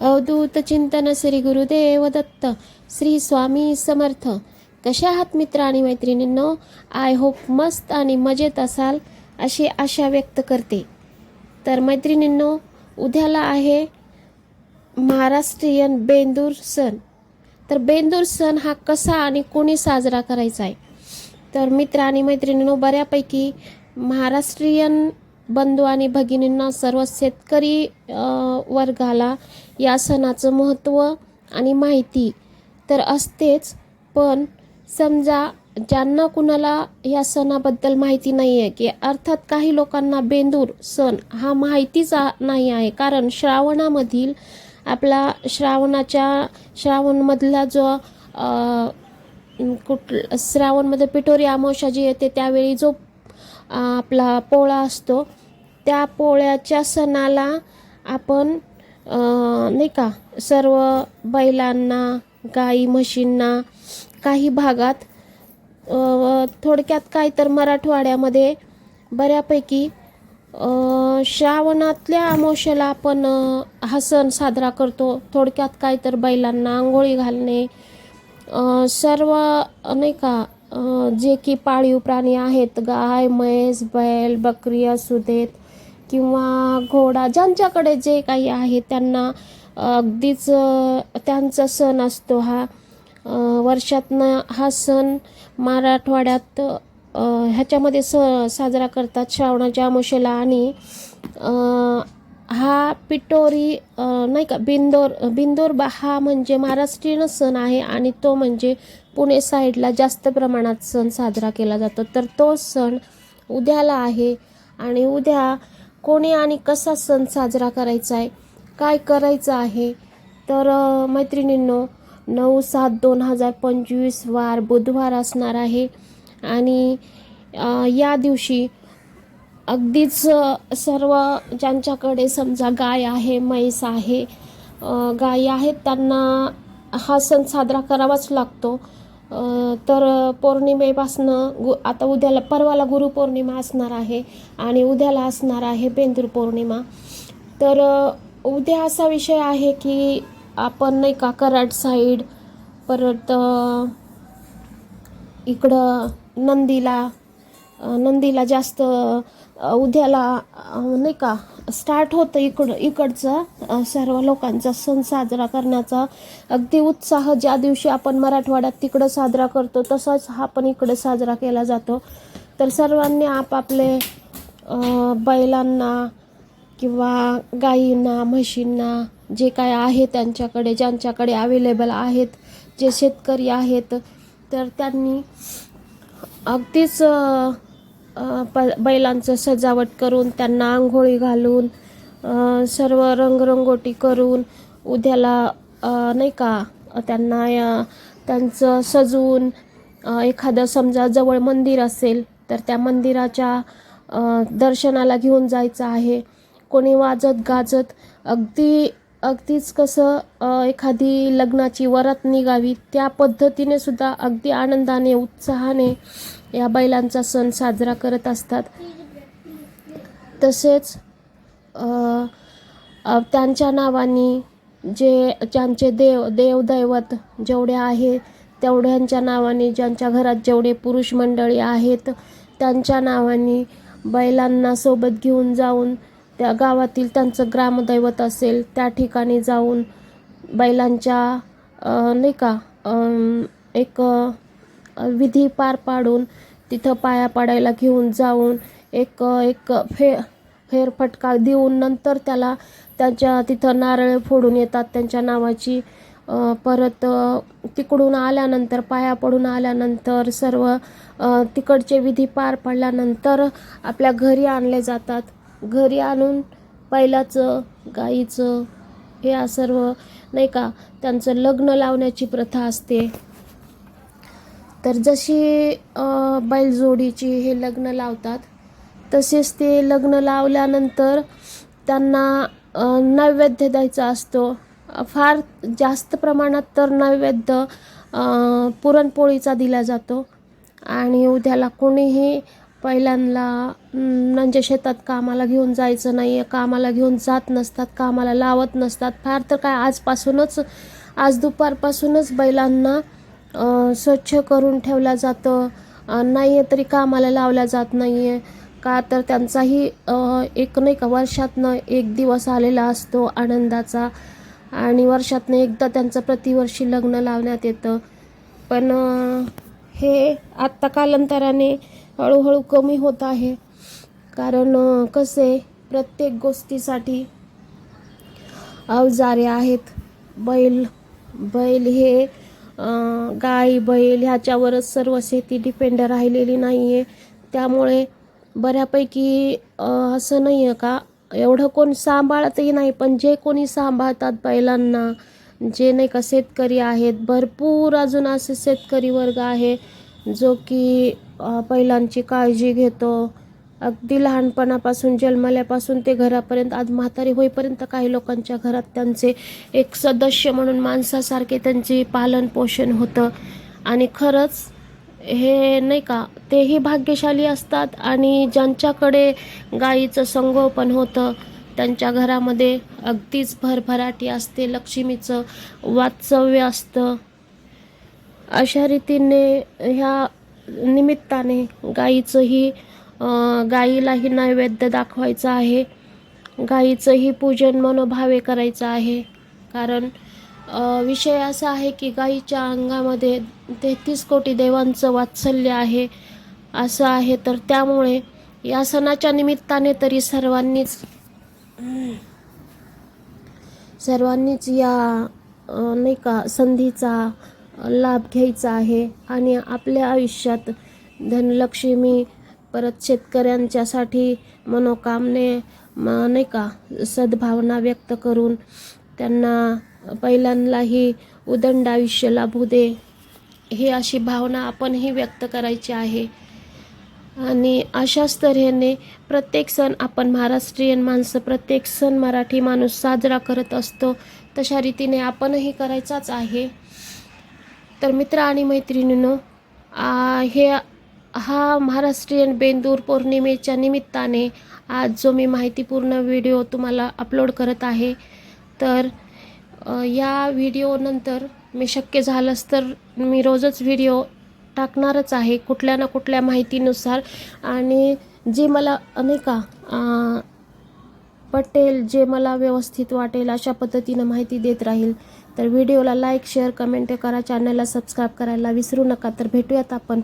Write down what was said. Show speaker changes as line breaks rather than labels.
अवधूत चिंतन श्री गुरुदेव दत्त श्री स्वामी समर्थ. कशा आहात मित्र आणि मैत्रिणींनो? आय होप मस्त आणि मजेत असाल अशी आशा व्यक्त करते. तर मैत्रिणींनो उद्याला आहे महाराष्ट्रीयन बेंदूर सण. तर बेंदूर सण हा कसा आणि कोणी साजरा करायचा आहे? तर मित्र आणि मैत्रिणींनो बऱ्यापैकी महाराष्ट्रीयन बंधू आणि भगिनींना सर्व शेतकरी वर्गाला या सणाचं महत्त्व आणि माहिती तर असतेच पण समजा ज्यांना कुणाला या सणाबद्दल माहिती नाही आहे की अर्थात काही लोकांना बेंदूर सण हा माहितीच नाही आहे. कारण श्रावणामधील आपला श्रावणाच्या श्रावणमधला जो कुठ श्रावणमध्ये पिठोरी अमावस्या जी येते त्यावेळी जो आपला पोळा असतो त्या पोळ्याच्या सणाला आपण नाही का सर्व बैलांना गाई म्हशींना काही भागात थोडक्यात काय तर मराठवाड्यामध्ये बऱ्यापैकी श्रावणातल्या अमावस्याला आपण हा सण साजरा करतो. थोडक्यात काय तर बैलांना आंघोळी घालणे सर्व नाही का जे की पाळीव प्राणी आहेत गाय म्हैस बैल बकरी असू देत किंवा घोडा ज्यांच्याकडे जे काही आहे त्यांना अगदीच त्यांचा सण असतो हा. वर्षातनं हा सण मराठवाड्यात ह्याच्यामध्ये स साजरा करतात श्रावणाच्या अमावस्येला आणि हा पिटोरी नाही का बिंदोर बिंदोर बा हा म्हणजे महाराष्ट्रीयन सण आहे आणि तो म्हणजे पुणे साईडला जास्त प्रमाणात सण साजरा केला जातो. तर तो सण उद्याला आहे आणि उद्या कोणी आणि कसा सण साजरा करायचा आहे काय करायचं आहे? तर मैत्रिणींनो नऊ सात दोन हजार पंचवीस वार बुधवार असणार आहे. आणि या दिवशी अगदीच सर्व ज्यांच्याकडे समजा गाय आहे म्हैस आहे गाय आहेत त्यांना हा सण साजरा करावाच लागतो. तर पौर्णिमेपासनं गु आता उद्याला परवाला गुरुपौर्णिमा असणार आहे आणि उद्याला असणार आहे बेंदूर पौर्णिमा. तर उद्या असा विषय आहे की आपण नाही का कराड साईड परत इकडं नंदीला नंदीला जास्त उद्याला नाही का स्टार्ट होतं इकडं इकडचं सर्व लोकांचा सण साजरा करण्याचा. अगदी उत्साह ज्या दिवशी आपण मराठवाड्यात तिकडं साजरा करतो तसाच हा पण इकडं साजरा केला जातो. तर सर्वांनी आपापले बैलांना किंवा गाईंना म्हशींना जे काय आहे त्यांच्याकडे ज्यांच्याकडे अवेलेबल आहेत जे शेतकरी आहेत तर त्यांनी अगदीच प बैलांचं सजावट करून त्यांना आंघोळी घालून सर्व रंगरंगोटी करून उद्याला नाही का त्यांना त्यांचं सजवून एखादं समजा जवळ मंदिर असेल तर त्या मंदिराच्या दर्शनाला घेऊन जायचं आहे. कोणी वाजत गाजत अगदी अगदीच कसं एखादी लग्नाची वरात निघावी त्या पद्धतीने सुद्धा अगदी आनंदाने उत्साहाने या बैलांचा सण साजरा करत असतात. तसेच त्यांच्या नावानी जे ज्यांचे देव देवदैवत जेवढे आहे तेवढ्यांच्या नावाने ज्यांच्या घरात जेवढे पुरुष मंडळी आहेत त्यांच्या नावाने बैलांना सोबत घेऊन जाऊन त्या गावातील त्यांचं ग्रामदैवत असेल त्या ठिकाणी जाऊन बैलांच्या नाही का एक विधी पार पाडून तिथं पाया पाडायला घेऊन जाऊन एक एक फे फेरफटका देऊन नंतर त्याला त्यांच्या तिथं नारळ फोडून येतात. त्यांच्या नावाची परत तिकडून आल्यानंतर पाया पडून आल्यानंतर सर्व तिकडचे विधी पार पडल्यानंतर आपल्या घरी आणले जातात. घरी आणून बैलाचं गाईचं या सर्व नाही का त्यांचं लग्न लावण्याची प्रथा असते. तर जशी बैलजोडीची हे लग्न लावतात तसेच ते लग्न लावल्यानंतर त्यांना नैवेद्य द्यायचा असतो. फार जास्त प्रमाणात तर नैवेद्य पुरणपोळीचा दिला जातो. आणि उद्याला कोणीही पहिल्यांदा म्हणजे शेतात कामाला घेऊन जायचं नाही आहे कामाला घेऊन जात नसतात कामाला लावत नसतात. फार तर काय आजपासूनच आज दुपारपासूनच बैलांना स्वच्छ करून ठेवलं जातं. नाही आहे तरी कामाला लावल्या जात नाही आहे का तर त्यांचाही एक नाही का वर्षातनं एक दिवस आलेला असतो आनंदाचा. आणि वर्षातनं एकदा त्यांचं प्रतिवर्षी लग्न लावण्यात येतं. पण हे आत्ता कालांतराने हळूहळू कमी होत आहे. कारण कसे प्रत्येक गोष्टीसाठी अवजारे आहेत. बैल बैल हे अं, गाय बैल ह्याच्यावरच सर्व शेती डिपेंड राहिलेली नाही आहे त्यामुळे बऱ्यापैकी असं नाही आहे का? एवढं कोण सांभाळतही नाही पण जे कोणी सांभाळतात बैलांना जे नाही का शेतकरी आहेत भरपूर अजून असे शेतकरी वर्ग आहे जो की बैलांची काळजी घेतो. अगदी लहानपणापासून जन्मल्यापासून ते घरापर्यंत आज म्हातारी होईपर्यंत काही लोकांच्या घरात त्यांचे एक सदस्य म्हणून माणसासारखे त्यांचे पालनपोषण होतं. आणि खरंच हे नाही का तेही भाग्यशाली असतात आणि ज्यांच्याकडे गाईचं संगोपन होतं त्यांच्या घरामध्ये अगदीच भरभराटी असते लक्ष्मीचं वास्तव्य असतं. अशा रीतीने ह्या निमित्ताने गाईचंही गाईलाही नैवेद्य दाखवायचं आहे. गाईचंही पूजन मनोभावे करायचं आहे. कारण विषय असा आहे की गाईच्या अंगामध्ये तेहतीस कोटी देवांचं वात्सल्य आहे. असं आहे तर त्यामुळे या सणाच्या निमित्ताने तरी सर्वांनीच सर्वांनीच या नाही का संधीचा लाभ घ्यायचा आहे. आणि आपल्या आयुष्यात धनलक्ष्मी परत शेतकऱ्यांच्यासाठी मनोकामने म नाही का सद्भावना व्यक्त करून त्यांना पहिल्यांदाही उदंड आयुष्य लाभू दे. ही अशी भावना आपणही व्यक्त करायची आहे. आणि अशाच तऱ्हेने प्रत्येक सण आपण महाराष्ट्रीयन माणसं प्रत्येक सण मराठी माणूस साजरा करत असतो तशा रीतीने आपणही करायचाच आहे. तर मित्र आणि मैत्रिणींनो हे हा महाराष्ट्रीयन बेंदूर पौर्णिमेच्या निमित्ताने आज जो मी माहितीपूर्ण व्हिडिओ तुम्हाला अपलोड करत आहे तर या व्हिडिओनंतर मी शक्य झालंच तर मी रोजच व्हिडिओ टाकणारच आहे कुठल्या ना कुठल्या माहितीनुसार. आणि जे मला नाही का पटेल जे मला व्यवस्थित वाटेल अशा पद्धतीनं माहिती देत राहील तर व्हिडिओला लाईक शेअर कमेंट करा चॅनलला सबस्क्राईब करायला विसरू नका. तर भेटूयात आपण